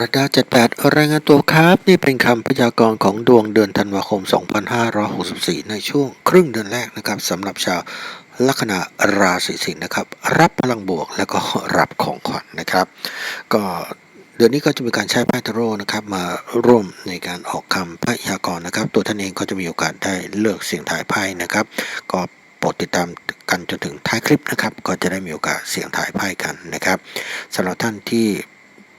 ระดา78 รายงานตัวครับ นี่เป็นคำพยากรณ์ของดวงเดือนธันวาคม 2564 ในช่วงครึ่งเดือนแรกนะครับสำหรับชาวลัคนาราศีสิงห์นะครับ รับพลังบวกแล้วก็รับของขวัญนะครับ ก็เดือนนี้ก็จะมีการใช้ไพ่ทโร่นะครับ มาร่วมในการออกคำพยากรณ์นะครับ ตัวท่านเองก็จะมีโอกาสได้เลือกเสียงถ่ายไพ่นะครับ ก็โปรดติดตามกันจนถึงท้ายคลิปนะครับ ก็จะได้มีโอกาสเสียงถ่ายไพ่กันนะครับสำหรับท่านที่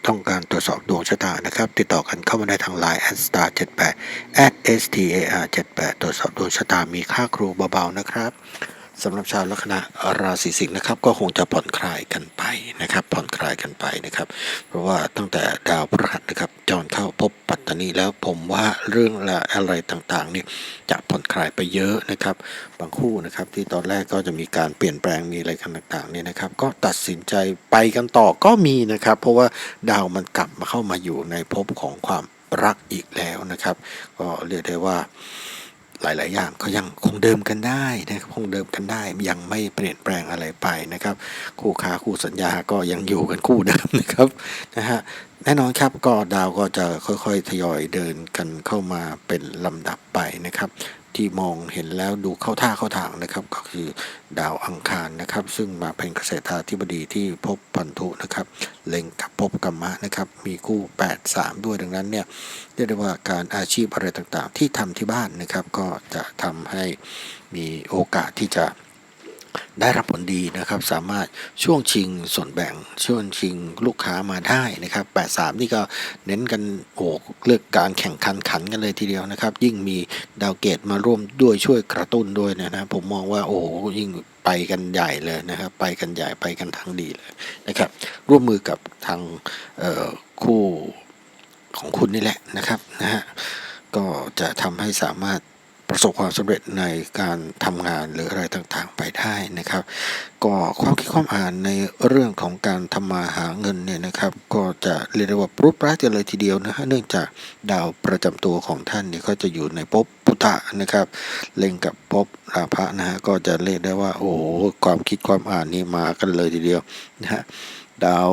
ต้องการตรวจสอบดวงชะตานะครับ ติดต่อกันเข้ามาได้ทาง Line at star 78 at star 78ตรวจสอบดวงชะตามีค่าครูเบาๆนะครับ สำหรับชาวลัคนาราศีสิงห์นะครับก็คงจะผ่อนคลายกันไปนะครับ ผ่อนคลายกันไปนะครับ เพราะว่าตั้งแต่ดาวพฤหัสนะครับจรเข้าพบปัตตานีแล้วผมว่าเรื่องละอะไรต่างๆนี่จะผ่อนคลายไปเยอะนะครับ บางคู่นะครับที่ตอนแรกก็จะมีการเปลี่ยนแปลงมีอะไรกันต่างๆเนี่ยนะครับ ก็ตัดสินใจไปกันต่อก็มีนะครับ เพราะว่าดาวมันกลับมาเข้ามาอยู่ในภพของความรักอีกแล้วนะครับ ก็เรียกได้ว่า หลาย ๆ อย่างก็ยังคงเดิมกันได้นะครับคงเดิมกันได้ยังไม่เปลี่ยนแปลงอะไรไปนะครับ คู่ค้าคู่สัญญาก็ยังอยู่กันคู่เดิมนะครับนะฮะแน่นอนครับก็ดาวก็จะค่อย ๆ ทยอยเดินกันเข้ามาเป็นลำดับไปนะครับ ที่มองเห็นแล้วดูเข้าท่าเข้าทางนะครับ ก็คือดาวอังคารนะครับ ซึ่งมาเป็นเกษตราธิบดีที่พบพันธุนะครับเล็งกับพบกรรมะนะครับ มีคู่ 8 3 ด้วยดังนั้นเนี่ยเรียกได้ว่าการอาชีพอะไรต่างๆ ที่ทำที่บ้านนะครับ ก็จะทำให้มีโอกาสที่จะ ได้รับผลดีนะครับ สามารถช่วงชิงส่วนแบ่ง ช่วงชิงลูกค้ามาได้นะครับ 83 นี่ก็เน้นกันโอ้เลือกการแข่งขันขันกันเลยทีเดียวนะครับ ยิ่งมีดาวเกตมาร่วมด้วยช่วยกระตุ้นด้วยเนยนะผมมองว่าโอ้ยิ่งไปกันใหญ่เลยนะครับ ไปกันใหญ่ไปกันทางดีเลยนะครับ ร่วมมือกับทางคู่ของคุณนี่แหละนะครับนะฮะก็จะทำให้สามารถ ประสบความสำเร็จในการทำงานหรืออะไรต่างๆไปได้นะครับ ก็ความคิดความอ่านในเรื่องของการทำมาหาเงินเนี่ยนะครับ ก็จะเรียกได้ว่าปรุปร้ายกันเลยทีเดียวนะฮะเนื่องจากดาวประจำตัวของท่านเนี่ยก็จะอยู่ในภพพุทธะนะครับ เล็งกับภพราพะนะฮะก็จะเรียกได้ว่าโอ้โหความคิดความอ่านนี่มากันเลยทีเดียวนะฮะดาว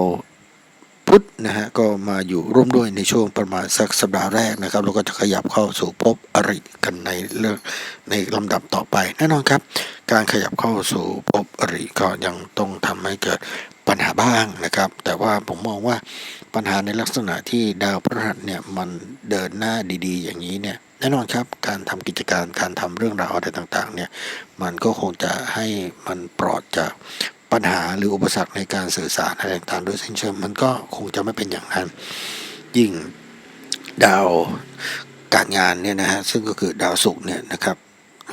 พุธนะฮะก็มาอยู่ร่วมด้วยในช่วงประมาณสักสัปดาห์แรกนะครับแล้วก็จะขยับเข้าสู่ภพอริกันในเรื่องในลำดับต่อไปแน่นอนครับ การขยับเข้าสู่ภพอริก็ยังต้องทำให้เกิดปัญหาบ้างนะครับ แต่ว่าผมมองว่าปัญหาในลักษณะที่ดาวพฤหัสเนี่ยมันเดินหน้าดีๆ อย่างนี้เนี่ยแน่นอนครับการทำกิจการการทำเรื่องราวอะไรต่างๆเนี่ยมันก็คงจะให้มันปลอดจาก ปัญหาหรืออุปสรรคในการสื่อสารอะไรต่างๆโดยสิ้นเชิงมันก็คงจะไม่เป็นอย่างนั้น ยิ่งดาวการงานเนี่ยนะฮะซึ่งก็คือดาวศุกร์เนี่ยนะครับ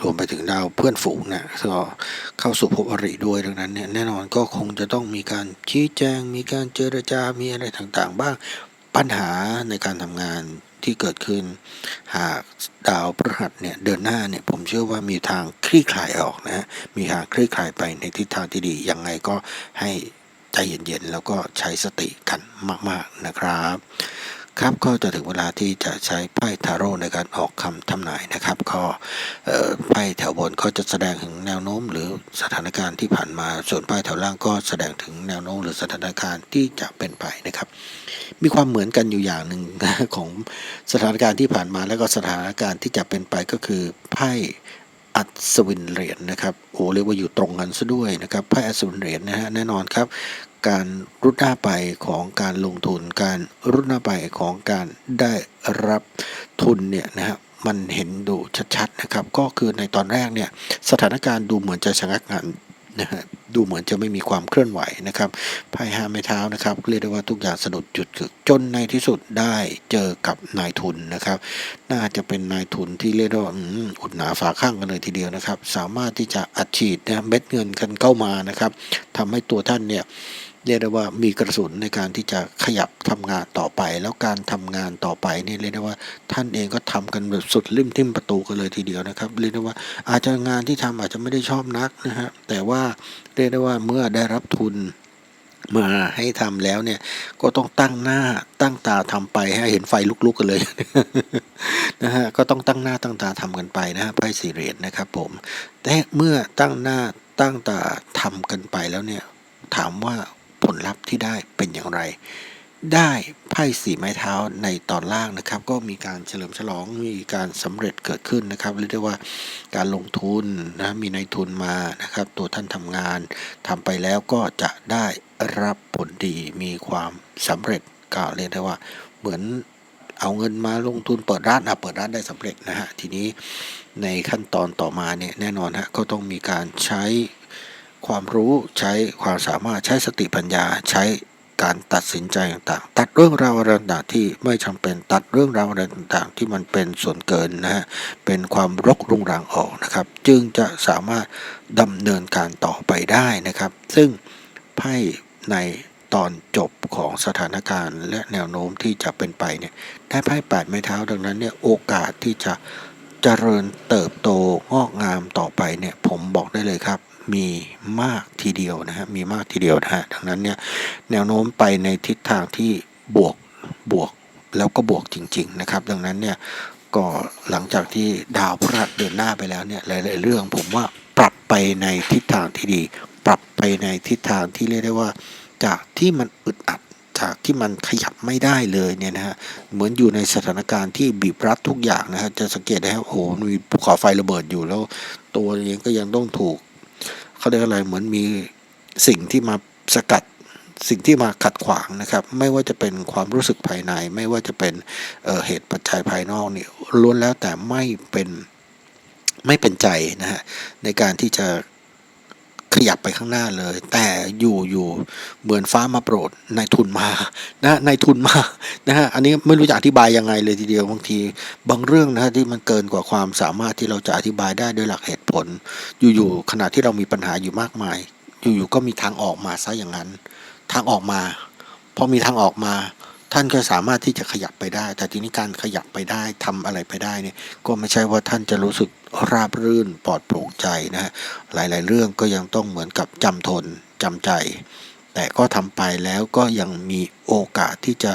รวมไปถึงดาวเพื่อนฝูงเนี่ยก็เข้าสู่ภพอริด้วยดังนั้นเนี่ยแน่นอนก็คงจะต้องมีการชี้แจง มีการเจรจามีอะไรต่างๆ บ้างปัญหาในการทำงาน ที่เกิดขึ้น หากดาวพฤหัสเนี่ยเดินหน้าเนี่ยผมเชื่อว่ามีทางคลี่คลายออกนะฮะมีทางคลี่คลายไปในทิศทางที่ดียังไงก็ให้ใจเย็นๆ แล้วก็ใช้สติกันมาก ๆนะครับ ครับก็จะถึงเวลาที่จะใช้ไพ่ทาโร่ในการออกคำทำนายนะครับ ก็เอ่อไพ่แถวบนก็จะแสดงถึงแนวโน้ม หรือสถานการณ์ที่ผ่านมา ส่วนไพ่แถวล่างก็แสดงถึงแนวโน้ม หรือสถานการณ์ที่จะเป็นไปนะครับ มีความเหมือนกันอยู่อย่างหนึ่งของสถานการณ์ที่ผ่านมาแล้วก็สถานการณ์ที่จะเป็นไปก็คือไพ่อัศวินเหรียญนะครับโอ้เรียกว่าอยู่ตรงกันซะด้วยนะครับไพ่อัศวินเหรียญนะฮะแน่นอนครับ การรุดหน้าไปของการลงทุน การรุดหน้าไปของการได้รับทุนเนี่ยนะฮะมันเห็นดูชัดๆนะครับ ก็คือในตอนแรกเนี่ยสถานการณ์ดูเหมือนจะชะงักงันนะฮะดูเหมือนจะไม่มีความเคลื่อนไหวนะครับไพ่ห้าไม้เท้านะครับ เรียกได้ว่าทุกอย่างสะดุดจุดกึกจนในที่สุดได้เจอกับนายทุนนะครับ น่าจะเป็นนายทุนที่เรียกได้ว่าอุดหนาฝาข้างกันเลยทีเดียวนะครับ สามารถที่จะอัดฉีดนะเม็ดเงินกันเข้ามานะครับทำให้ตัวท่านเนี่ย เรียกได้ว่ามีกระสุนในการที่จะขยับทำงานต่อไป แล้วการทำงานต่อไปนี่เรียกได้ว่าท่านเองก็ทำกันแบบสุดริมทิ่มประตูกันเลยทีเดียวนะครับเรียกได้ว่าอาจจะงานที่ทำอาจจะไม่ได้ชอบนักนะฮะแต่ว่าเรียกได้ว่าเมื่อได้รับทุนมาให้ทำแล้วเนี่ยก็ต้องตั้งหน้าตั้งตาทำไปให้เห็นไฟลุกๆกันเลยนะฮะก็ต้องตั้งหน้าตั้งตาทำกันไปนะฮะไพ่สี่เหรียญนะครับผมแต่เมื่อตั้งหน้าตั้งตาทำกันไปแล้วเนี่ยถามว่า ผลลัพธ์ที่ได้เป็นอย่างไร ได้ไพ่สีไม้เท้าในตอนล่างนะครับ ก็มีการเฉลิมฉลองมีการสำเร็จเกิดขึ้นนะครับเรียกได้ว่าการลงทุนนะมีนายทุนมานะครับ ตัวท่านทำงานทำไปแล้วก็จะได้รับผลดีมีความสำเร็จก็เรียกได้ว่าเหมือนเอาเงินมาลงทุนเปิดร้านอะเปิดร้านได้สำเร็จนะฮะทีนี้ในขั้นตอนต่อมาเนี่ยแน่นอนฮะก็ต้องมีการใช้ ความรู้ใช้ความสามารถใช้สติปัญญาใช้การตัดสินใจต่างๆ ตัดเรื่องราวอะไรต่างๆที่ไม่จำเป็นตัดเรื่องราวอะไรต่างๆ ที่มันเป็นส่วนเกินนะฮะเป็นความรกรุงรังออกนะครับ จึงจะสามารถดำเนินการต่อไปได้นะครับ ซึ่งไพ่ในตอนจบของสถานการณ์ และแนวโน้มที่จะเป็นไปเนี่ยได้ไพ่แปดไม้เท้าดังนั้นเนี่ยโอกาสที่จะเจริญเติบโตงอกงามต่อไปเนี่ยผมบอกได้เลยครับ มีมากทีเดียวนะฮะมีมากทีเดียวนะฮะดังนั้นเนี่ยแนวโน้มไปในทิศทางที่บวกบวกแล้วก็บวกจริง ๆ นะครับ ดังนั้นเนี่ยก็หลังจากที่ดาวพฤหัสเดินหน้าไปแล้วเนี่ยหลายๆเรื่องผมว่าปรับไปในทิศทางที่ดี ปรับไปในทิศทางที่เรียกได้ว่า จากที่มันอึดอัดจากที่มันขยับไม่ได้เลยเนี่ยนะฮะเหมือนอยู่ในสถานการณ์ที่บีบรัดทุกอย่างนะฮะจะสังเกตได้ครับโอ้โหมีภูเขาไฟระเบิดอยู่แล้ว ตัวเองก็ยังต้องถูก เขาเรียกอะไรเหมือนมีสิ่งที่มาสกัดสิ่งที่มาขัดขวางนะครับ ไม่ว่าจะเป็นความรู้สึกภายใน ไม่ว่าจะเป็นเเหตุปัจจัยภายนอกนี่ล้วนแล้วแต่ไม่เป็นไม่เป็นใจนะฮะในการที่จะ ขยับไปข้างหน้าเลย แต่อยู่อยู่เหมือนฟ้ามาโปรดนายทุนมานะนายทุนมานะฮะอันนี้ไม่รู้จะอธิบายยังไงเลยทีเดียวบางที บางเรื่องนะฮะที่มันเกินกว่าความสามารถที่เราจะอธิบายได้ด้วยหลักเหตุผล อยู่ๆขณะที่เรามีปัญหาอยู่มากมาย อยู่ๆก็มีทางออกมาซะอย่างนั้น ทางออกมาพอมีทางออกมา ท่านก็สามารถที่จะขยับไปได้ แต่ทีนี้การขยับไปได้ทำอะไรไปได้เนี่ยก็ไม่ใช่ว่าท่านจะรู้สึกราบรื่นปลอดโปร่งใจนะฮะหลาย ๆ เรื่องก็ยังต้องเหมือนกับจำทนจำใจ แต่ก็ทำไปแล้วก็ยังมีโอกาสที่จะ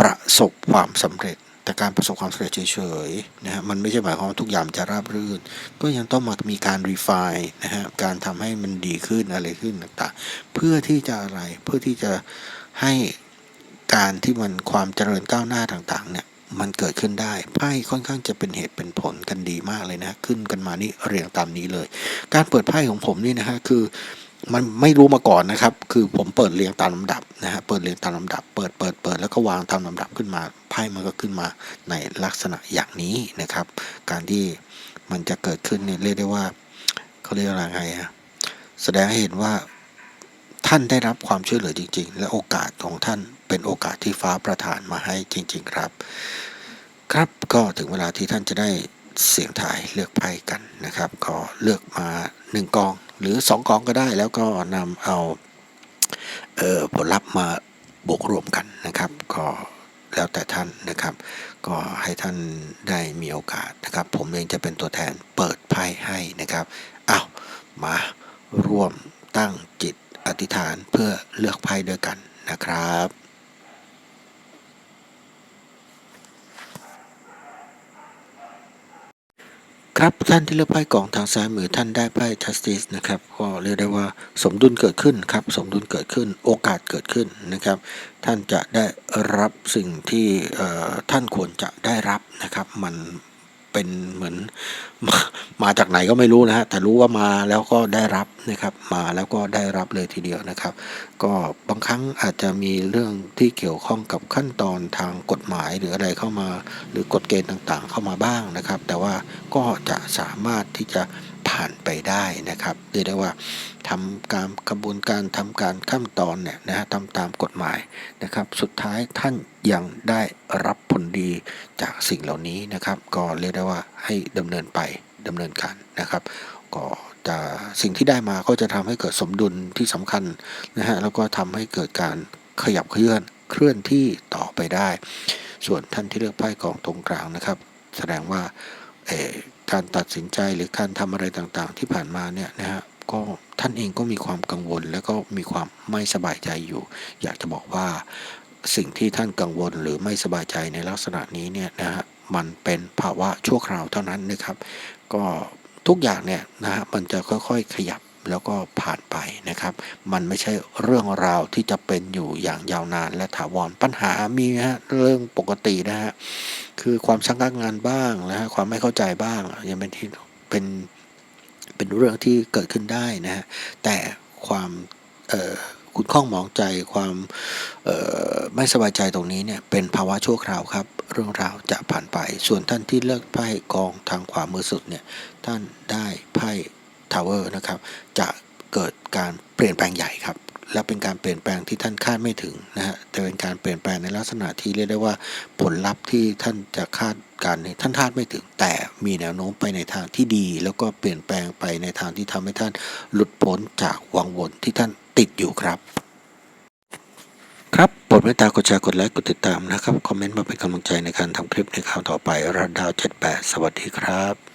ประสบความสำเร็จแต่การประสบความสำเร็จเฉยๆนะฮะมันไม่ใช่หมายความว่าทุกอย่างจะราบรื่น ก็ยังต้องมามีการ refine นะฮะการทำให้มันดีขึ้นอะไรขึ้นต่างๆ เพื่อที่จะอะไรเพื่อที่จะให้ การที่มันความเจริญก้าวหน้าต่างๆเนี่ยมันเกิดขึ้นได้ไพ่ค่อนข้างจะเป็นเหตุเป็นผลกันดีมากเลยนะ ขึ้นกันมานี่เรียงตามนี้เลย การเปิดไพ่ของผมนี่นะฮะคือมันไม่รู้มาก่อนนะครับ คือผมเปิดเรียงตามลำดับนะฮะเปิดเรียงตามลำดับ เปิดเปิดเปิดแล้วก็วางตามลำดับขึ้นมาไพ่มันก็ขึ้นมาในลักษณะอย่างนี้นะครับ การที่มันจะเกิดขึ้นเนี่ยเรียกได้ว่าเขาเรียกอะไรไงฮะแสดงให้เห็นว่า ท่านได้รับความช่วยเหลือจริง ๆ และโอกาสของท่านเป็นโอกาสที่ฟ้าประทานมาให้จริง ๆ ครับ ครับก็ถึงเวลาที่ท่านจะได้เสียงถ่ายเลือกไพ่กันนะครับ ก็เลือกมาหนึ่งกอง หรือสองกองก็ได้ แล้วก็นำเอาเออผลลัพธ์มาบวกรวมกันนะครับ ก็แล้วแต่ท่านนะครับ ก็ให้ท่านได้มีโอกาสนะครับ ผมเองจะเป็นตัวแทนเปิดไพ่ให้นะครับอ้าวมาร่วมตั้งจิต อธิษฐานเพื่อเลือกไพ่ด้วยกันนะครับครับท่านที่เลือกไพ่กล่องทางซ้ายมือท่านได้ไพ่ justice นะครับก็เรียกได้ว่าสมดุลเกิดขึ้นครับสมดุลเกิดขึ้นโอกาสเกิดขึ้นนะครับ ท่านจะได้รับสิ่งที่ท่านควรจะได้รับนะครับ มัน เป็นเหมือนมามาจากไหนก็ไม่รู้นะฮะแต่รู้ว่ามาแล้วก็ได้รับนะครับ มาแล้วก็ได้รับเลยทีเดียวนะครับ ก็บางครั้งอาจจะมีเรื่องที่เกี่ยวข้องกับขั้นตอนทางกฎหมายหรืออะไรเข้ามา หรือกฎเกณฑ์ต่างๆ เข้ามาบ้างนะครับ แต่ว่าก็จะสามารถที่จะ ผ่านไปได้นะครับเรียกได้ว่าทำการกระบวนการทำการขั้นตอนเนี่ยนะฮะทำตามกฎหมายนะครับ สุดท้ายท่านยังได้รับผลดีจากสิ่งเหล่านี้นะครับ ก็เรียกได้ว่าให้ดำเนินไปดำเนินการนะครับ ก็จะสิ่งที่ได้มาก็จะทำให้เกิดสมดุลที่สำคัญนะฮะแล้วก็ทำให้เกิดการขยับเคลื่อนเคลื่อนที่ต่อไปได้ ส่วนท่านที่เลือกไพ่กองตรงกลางนะครับ แสดงว่า การตัดสินใจหรือการทำอะไรต่างๆ ที่ผ่านมาเนี่ยนะฮะก็ท่านเองก็มีความกังวล แล้วก็มีความไม่สบายใจอยู่ อยากจะบอกว่าสิ่งที่ท่านกังวลหรือไม่สบายใจในลักษณะนี้เนี่ยนะฮะมันเป็นภาวะชั่วคราวเท่านั้นนะครับ ก็ทุกอย่างเนี่ยนะฮะมันจะค่อยๆขยับ แล้วก็ผ่านไปนะครับ มันไม่ใช่เรื่องราวที่จะเป็นอยู่อย่างยาวนานและถาวรปัญหามีฮะเรื่องปกตินะฮะคือความชักงักงานบ้างนะฮะความไม่เข้าใจบ้างยังเป็นที่เป็นเป็นเรื่องที่เกิดขึ้นได้นะฮะแต่ความคุณข้องหมองใจความไม่สบายใจตรงนี้เนี่ยเป็นภาวะชั่วคราวครับ เรื่องราวจะผ่านไป ส่วนท่านที่เลือกไพ่กองทางขวามือสุดเนี่ยท่านได้ไพ่ ทาวเวอร์นะครับ จะเกิดการเปลี่ยนแปลงใหญ่ครับ และเป็นการเปลี่ยนแปลงที่ท่านคาดไม่ถึงนะฮะแต่เป็นการเปลี่ยนแปลงในลักษณะที่เรียกได้ว่าผลลัพธ์ที่ท่านจะคาดการณ์ท่านคาดไม่ถึง แต่มีแนวโน้มไปในทางที่ดี แล้วก็เปลี่ยนแปลงไปในทางที่ทำให้ท่านหลุดพ้นจากวังวนที่ท่านติดอยู่ครับครับโปรดเมตตากดแชร์กดไลค์กดติดตามนะครับ คอมเมนต์มาเป็นกำลังใจในการทำคลิปในคราวต่อไประดาว 78 สวัสดีครับ